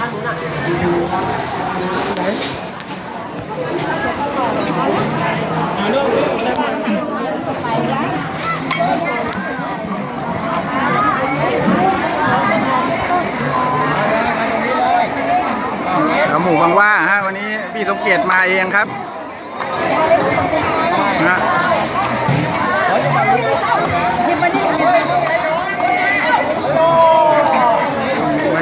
แล้วหมูบางว่าฮะวันนี้พี่สมเกียรติมาเองครับนะวัน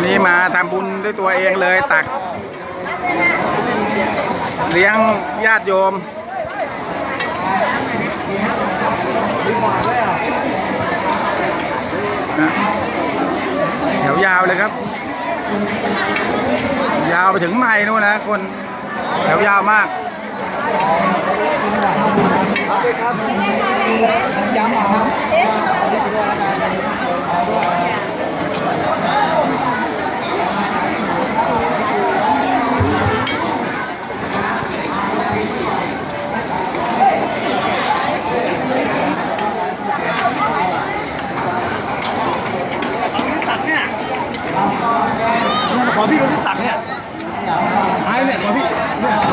นี้มาทำบุญด้วยตัวเองเลยตัก เลี้ยงญาติโยม แถวยาวเลยครับ ยาวไปถึงใหม่นู่นนะคน แถวยาวมากขอพี่เขาที่ตักเนี่ยไอ้เนี่ยขอพี่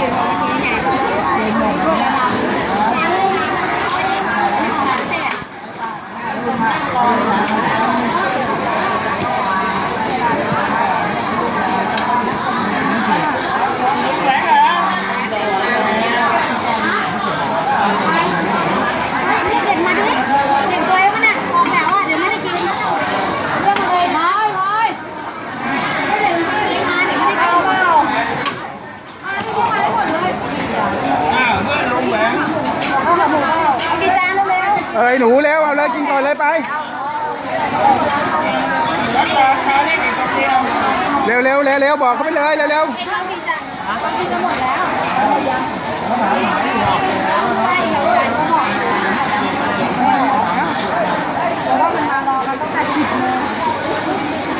เนี่ยขอพี่เขาที่ตักเด็กมาดิเด็กตัวเองมันน่ะออกแถวอะเดี๋ยวไม่ได้กินเรื่องมาเลยพายพายเด็กมาเด็กมาเด็กไม่ได้กินเปล่าอ่าที่พวกมาได้หมดเลยเอาแบบหมูเปล่าเอากี่จานเร็ว เอ้ยหนูแล้วเอาเลยกินก่อนเลยไป เร็วเร็วเร็วเร็วบอกเขาไปเลยเร็วเร็วๆเอ็นเอากี่จานเอากี่จะหมดแล้วใช่เราจานก็หมดแต่ว่ามันมารอมันต้องการสิบโมง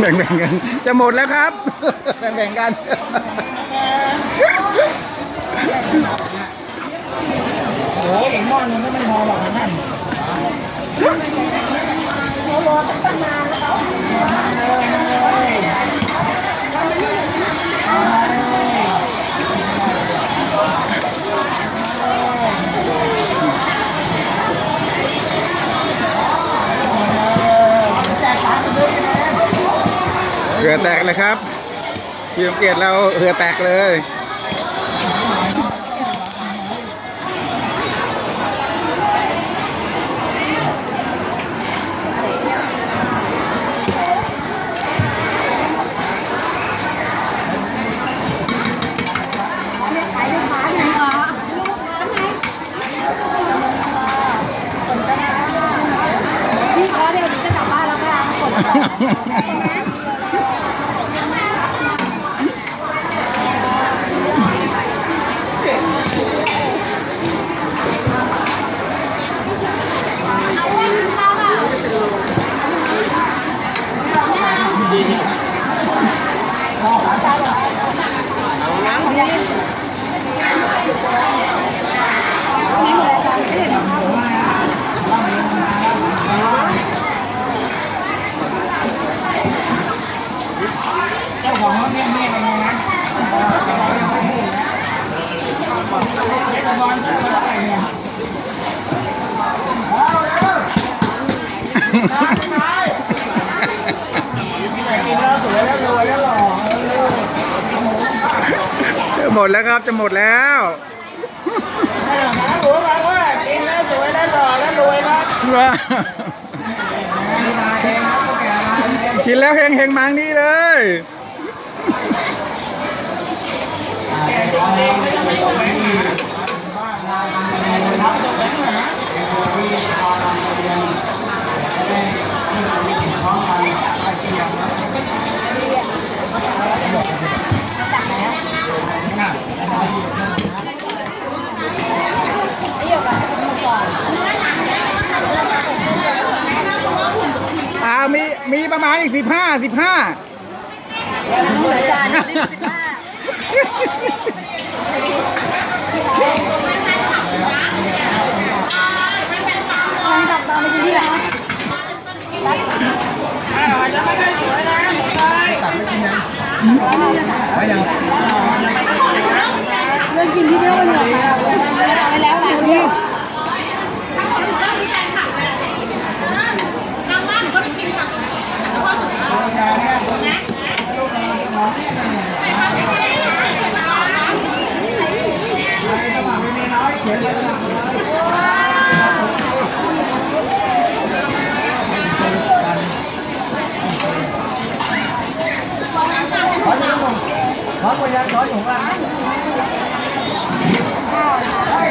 แบ่งแบ่งกัน จะหมดแล้วครับ แบ่งแบ่งกัน โอ้ยหม้อนึงก็ไม่พอหรอกนะท่านเหือแตกเลยครับ พี่สมเกียรติเราเหือแตกเลย หมดแล้วครับจะหมดแล้วหัวบอกว่ากินแล้วสวยแล้วหล่อแล้วรวยครัว้ากินแล้วเฮงเฮงมังนี่เลยเราต้องไปหา อีกสิบห้าสิบห้า เหลือจานสิบห้าทางตับตามไปกินที่ร้าน ไปยัง เรื่องกินที่เที่ยวมันเหนื่อยไปแล้วหลังนี้ ช้อนคนยังช้อนอยู่ข้างล่าง เอาเอาทำเลย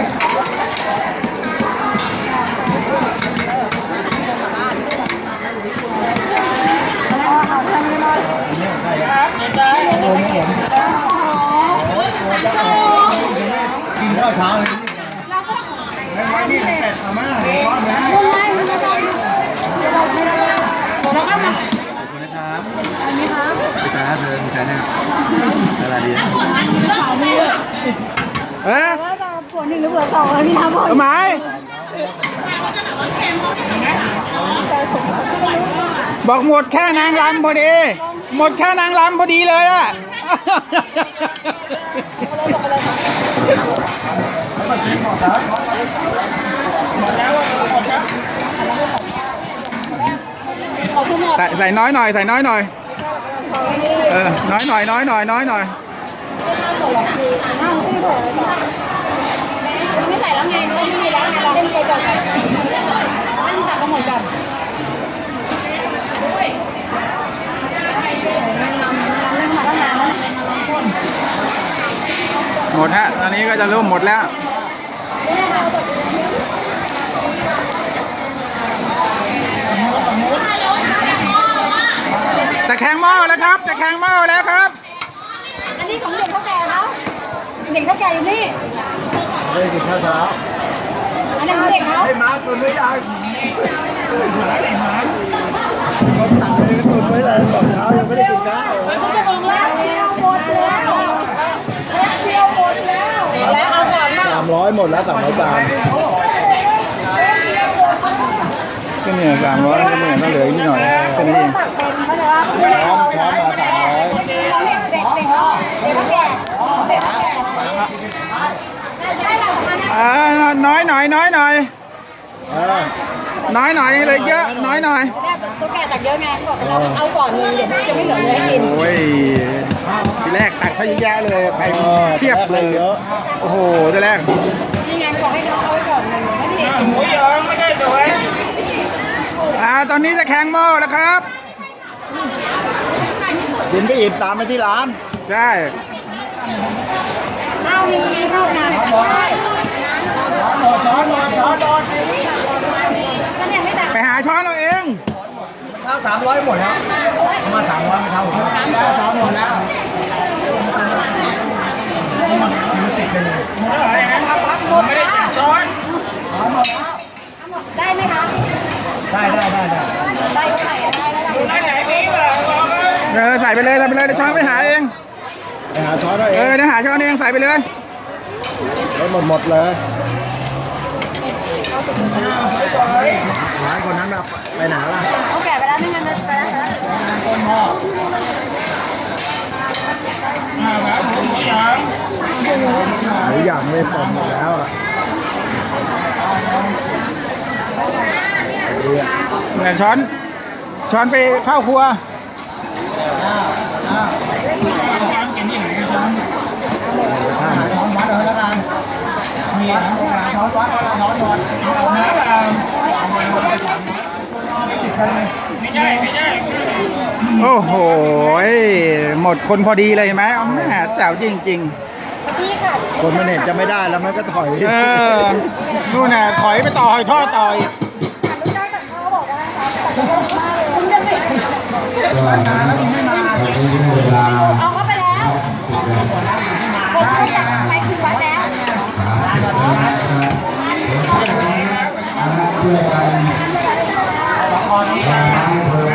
กินข้าวเช้าเลย นี่ไงมันจะทำเราไม่ได้แล้วก็มา ครับ เดินใช่นะครับสวัสดีเอ๊ะแล้วจะผัวหนึ่งหรือผัวสองแล้วนี่ทำหมดทำไมบอกหมดแค่นางรำพอดี หมดแค่นางรำพอดีเลยอะขอคือหมดใส่ใส่น้อยหน่อย ใส่น้อยหน่อย เออน้อยหน่อยน้อยหน่อยน้อยหน่อยไม่ใส่แล้วไงไม่มีแล้วไงเราเล่นไปก่อนมันจับกันหมดก่อนหมดฮะตอนนี้ก็จะเริ่มหมดแล้ว ตะแคงหม้อแล้วครับตะแคงหม้อแล้วครับ อันนี้ของเด็กเท่าแก่เขาเด็กเท่าแก่อยู่นี่เฮ้ยกินข้าวเช้าอันนี้ของเด็กเขาไอ้มาตุนไม่ได้ก็ตักเลยตุนไว้เลยตอนเช้ายังไม่ได้กินข้าวเขาจะมองแล้วเที่ยวหมดแล้วเที่ยวหมดแล้วแล้วเอาก่อนมาสามร้อยหมดแล้วสามร้อยจาน ก็เนี่ยสามร้อยก็เนี่ยก็เหลืออีกนิดหน่อยแค่นี้เองตักเต็เขาเลยว่าช้อนช้อนมาสามร้อยของเด็กเด็กเด็กเขาเด็กเท่าแก่เด็กเท่าแก่ได้หลักพันนะอ่าน้อยหน่อยน้อยหน่อยน้อยหน่อยเลยเยอะน้อยหน่อยตัวแกตักเยอะไงบอกเราเอาก่อนเลยเดี๋ยวจะไม่เหลือเลยให้กินโอ้ยทีแรกตักเขาเยอะแยะเลยใครเทียบเลยโอ้โหทีแรกนี่ไงบอกให้น้องเอาไว้ก่อนเลยไม่ได้กิน อ่าตอนนี้จะแข่งหม้อแล้วครับกินไปอิ่มตามไปที่ร้านใช่ข้าวมีข้าวนาได้หมดช้อนหมดช้อนหมดก็เนี่ยไม่ตักไปหาช้อนเราเองข้าวสามร้อยหมดแล้วเอามาสามร้อยไม่เท่าข้าวเช้าหมดแล้วหมดแล้วช้อนได้ไหมคะ ได้ได้ได้ได้เออใส่ไปเลยใส่ไปเลยเดี๋ยวช้อนไปหาเองไปหาช้อนเอาเอเออเดี๋ยวหาช้อนเองใส่ไปเลยไปหมดหมดเลยร้านคนนั้นแบบไปไหนล่ะเอาแกไปแล้วไม่งั้นไปแล้วต้นหม้อหลายอย่างไม่พอหมดแล้วอะ เนี่ยช้อน ช้อนไปเข้าครัวช้อนวัดเอาแล้วกันมีช้อนวัดช้อนวัดเอาแล้วไม่ใช่ไม่ใช่โอ้โห หมดคนพอดีเลยเห็นไหมเอาแม่แจ๋วจริงพี่ค่ะคนมันเห็นจะไม่ได้แล้วมันก็ถอยๆเออ นู่นน่ะถอยไปต่อหอยทอดต่อยคุ มาแล้วมีให้มาเาเอาเข้าไปแล้วผมไม่อยากใครคือวัดแล้วช่วยกันละครนี้